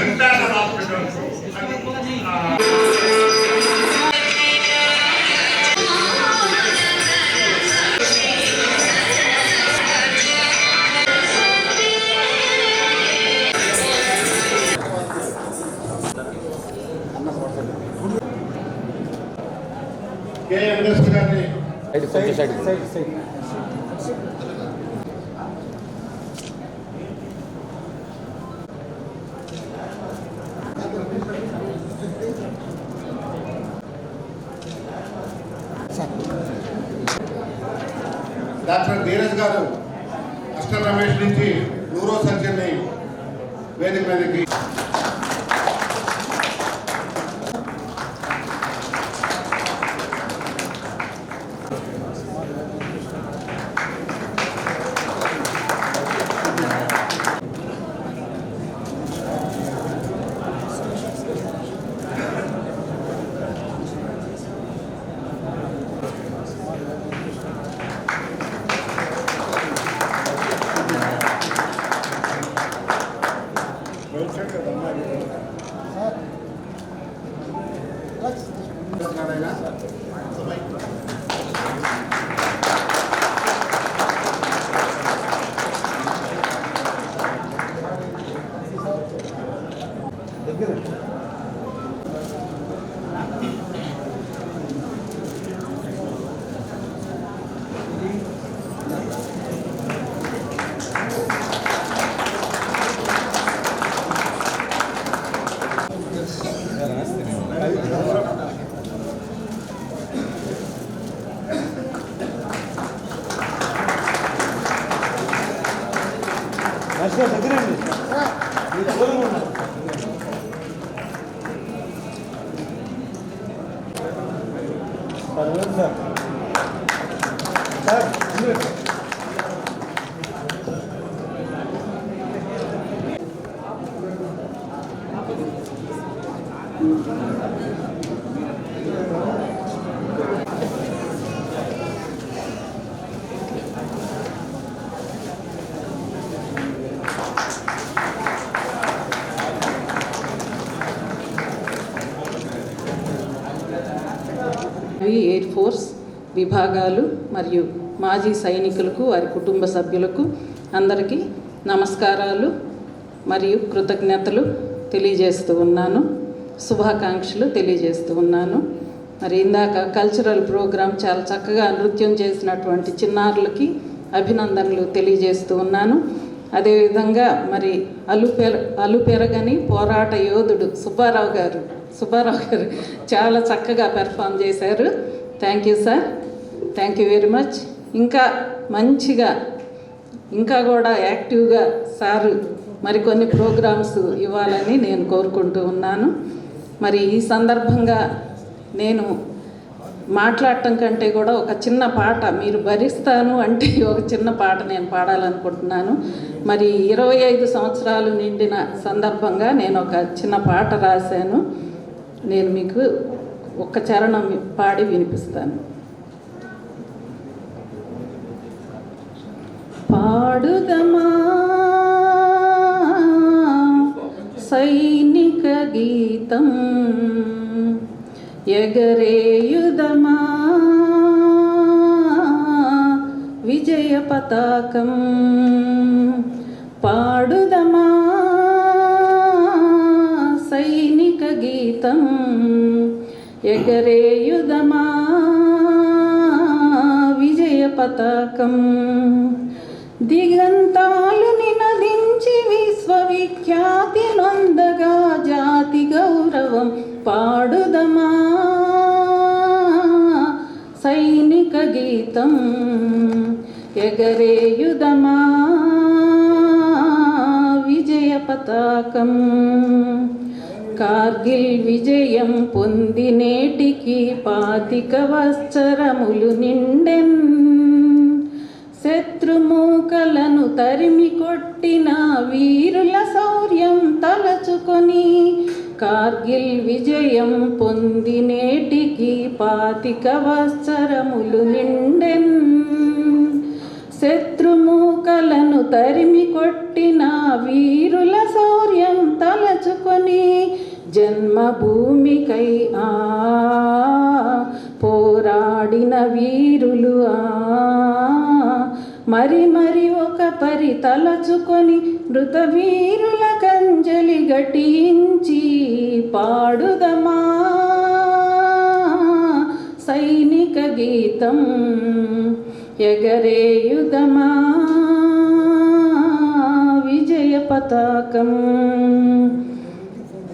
అది young hospitals అది ఆ, కె వెంకటేశ్వర డాక్టర్ ధీరజ్ గారు అష్టం రమేష్ నుంచి న్యూరో సర్జన్ వేదిక మీదకి Let's. എങ്ങനെയുണ്ട് ఈ ఎయిర్ ఫోర్స్ విభాగాలు మరియు మాజీ సైనికులకు వారి కుటుంబ సభ్యులకు అందరికీ నమస్కారాలు మరియు కృతజ్ఞతలు తెలియజేస్తూ ఉన్నాను. శుభాకాంక్షలు తెలియజేస్తూ ఉన్నాను. మరి ఇందాక కల్చరల్ ప్రోగ్రాం చాలా చక్కగా నృత్యం చేసినటువంటి చిన్నారులకి అభినందనలు తెలియజేస్తూ ఉన్నాను. అదేవిధంగా మరి అలుపెర అలుపెరగని పోరాట యోధుడు సుబ్బారావు గారు. సుబ్బారావు గారు చాలా చక్కగా పెర్ఫామ్ చేశారు. Thank you sir. Thank you very much. ఇంకా మంచిగా ఇంకా కూడా యాక్టివ్గా సారు మరికొన్ని ప్రోగ్రామ్స్ ఇవ్వాలని నేను కోరుకుంటూ ఉన్నాను. మరి ఈ సందర్భంగా నేను మాట్లాడటం కంటే కూడా ఒక చిన్న పాట మీరు భరిస్తాను అంటే ఒక చిన్న పాట నేను పాడాలనుకుంటున్నాను. మరి ఇరవై ఐదు సంవత్సరాలు నిండిన సందర్భంగా నేను ఒక చిన్న పాట రాశాను. నేను మీకు ఒక్క చరణం పాడి వినిపిస్తాను. పాడుదమా? సైనిక గీతం ఎగరేయుదమా? విజయ పతాకం పాడుదమా? సైనిక గీతం ఎగరేయుదమా? విజయ పతాకం దిగంతాలు నినదించి విశ్వవిఖ్యాతి నొందగా జాతి గౌరవం పాడుదమా? గీతం ఎగరేయుదమా విజయ పతాకం. కార్గిల్ విజయం పొంది నేటికి పాతిక వత్సరములు నిండెన్. శత్రుమూకలను తరిమి కొట్టిన వీరుల శౌర్యం తలచుకొని కార్గిల్ విజయం పొంది నేటికి పాతిక వత్సరములు నిండెన్. శత్రుమూకలను తరిమి కొట్టిన వీరుల శౌర్యం తలచుకొని జన్మభూమికై ఆ పోరాడిన వీరులు ఆ. మరి మరి ఒక పరి తలచుకొని మృత వీరుల గటించి పాడుదమా. సైనిక గీతం ఎగరేయుదమా. విజయ పతాకం.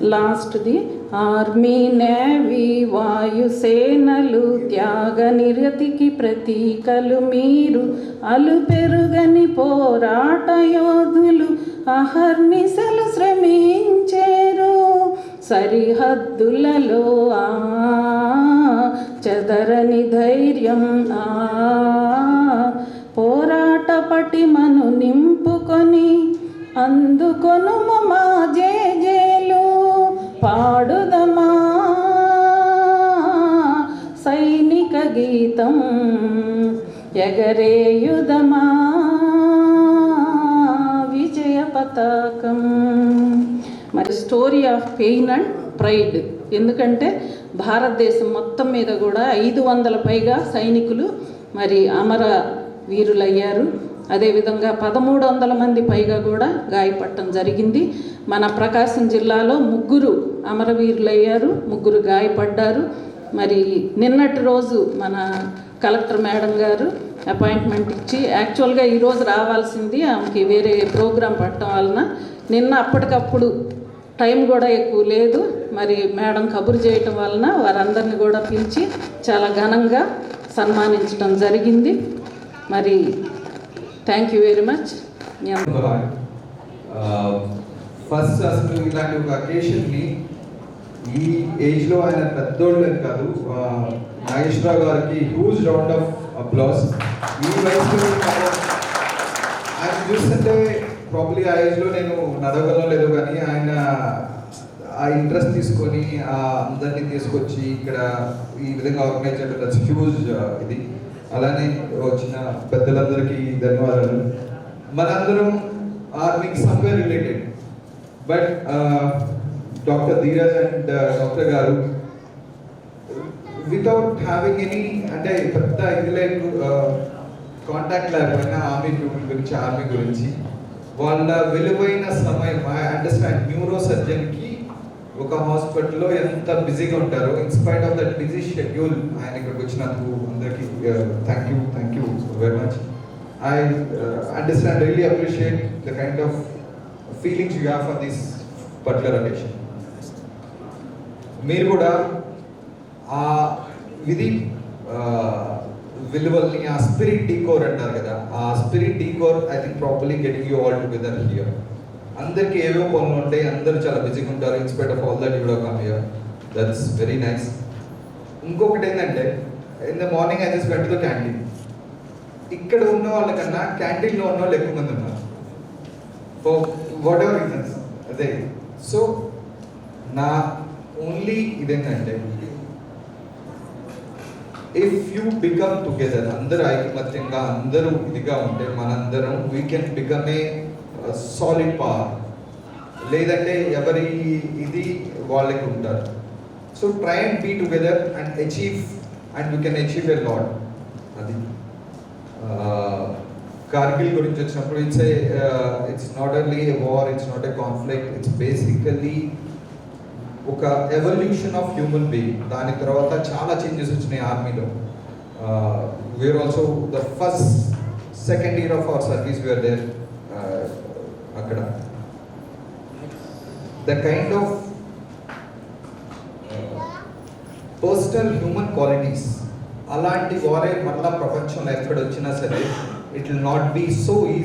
లాస్ట్ది ఆర్మీ నేవీ వాయుసేనలు త్యాగ నిరతికి ప్రతీకలు మీరు. అలు పెరుగని పోరాట యోధులు అహర్నిశలు శ్రమించేరు సరిహద్దులలో ఆ చదరని ధైర్యం ఆ పోరాట పటిమను నింపుకొని అందుకొను మా జేజేలు పాడుదమా సైనిక గీతం ఎగరేయుదమా పతాకం. మరి story of pain and pride ఎందుకంటే భారతదేశం మొత్తం మీద కూడా ఐదు వందల పైగా సైనికులు మరి అమర వీరులయ్యారు. అదేవిధంగా పదమూడు వందల మంది పైగా కూడా గాయపడటం జరిగింది. మన ప్రకాశం జిల్లాలో ముగ్గురు అమరవీరులయ్యారు ముగ్గురు గాయపడ్డారు. మరి నిన్నటి రోజు మన కలెక్టర్ మేడం గారు అపాయింట్మెంట్ ఇచ్చి యాక్చువల్గా ఈరోజు రావాల్సింది ఆమెకి వేరే ప్రోగ్రాం పట్టడం వలన. నిన్న అప్పటికప్పుడు టైం కూడా ఎక్కువ లేదు. మరి మేడం కబురు చేయటం వలన వారందరిని కూడా పిలిచి చాలా ఘనంగా సన్మానించడం జరిగింది. మరి thank you very much first అసలు ఇలాంటి ఒక అకేషన్ని ఈ ఏజ్లో ఆయన పెద్దోళ్ళు కాదు ఆ, నాగేశ్వరరావు గారికి హ్యూజ్ రౌండ్ ఆఫ్ అప్లాస్ ఈ వయసులో ఆయన- చూస్తుంటే ప్రాబ్లీ ఆ ఏజ్లో నేను నడవగలం లేదో కానీ ఆయన ఆ ఇంట్రెస్ట్ తీసుకొని ఆ అందరినీ తీసుకొచ్చి ఇక్కడ ఈ విధంగా ఆర్గనైజ్ చేయడం దట్స్ హ్యూజ్ ఇది. అలానే వచ్చిన పెద్దలందరికీ ధన్యవాదాలు. మనందరం ఆర్మీకి somewhere related but doctor Dheeraj and doctor గారు వితౌట్ హ్యావింగ్ ఎనీ అంటే పెద్ద ఇది లైక్ కాంటాక్ట్ లేకపోయినా ఆర్మీ పీపుల్ గురించి ఆర్మీ గురించి వాళ్ళ విలువైన సమయం ఐ అండర్స్టాండ్ న్యూరో సర్జన్కి ఒక హాస్పిటల్లో ఎంత బిజీగా ఉంటారో in spite of that busy schedule ఆయన ఇక్కడికి వచ్చినందుకు అందరికీ thank you thank you very much I understand really appreciate the kind of feelings you have for this particular occasion మీరు కూడా ఆ విధి ఆ, విలువల్ని ఆ స్పిరిట్ డీకోర్ అంటారు కదా ఆ spirit decor I think properly getting you all together here అందరికీ ఏవో పనులు ఉంటాయి అందరూ చాలా బిజీగా ఉంటారు in spite of all that you do come here that's very nice ఇంకొకటి ఏంటంటే in the morning I just went the canteen ఇక్కడ ఉన్న వాళ్ళకన్నా క్యాంటీన్లో ఉన్న వాళ్ళు ఎక్కువ మంది ఉన్నారు. ఫర్ వాట్ ఎవర్ రీజన్స్ అదే. సో నా ఓన్లీ ఇదేంటంటే ఇఫ్ యూ బికమ్ టుగెదర్ అందరూ ఐకమత్యంగా అందరూ ఇదిగా ఉంటే మనందరం we can become a solid power లేదంటే ఎవరి ఇది వాళ్ళకి ఉంటారు. So try and be together and achieve and you can achieve a lot అది. కార్గిల్ గురించి వచ్చినప్పుడు it's it's not only war it's not a conflict it's basically ఒక ఎవల్యూషన్ ఆఫ్ హ్యూమన్ బీయింగ్ దాని తర్వాత చాలా చేంజెస్ వచ్చినాయి ఆర్మీలో. We are also the first second year of our service we are there అక్కడ. The kind of personal human qualities అలాంటి వారే మళ్ళా ప్రపంచంలో ఎక్కడ వచ్చినా సరే it will not be so easy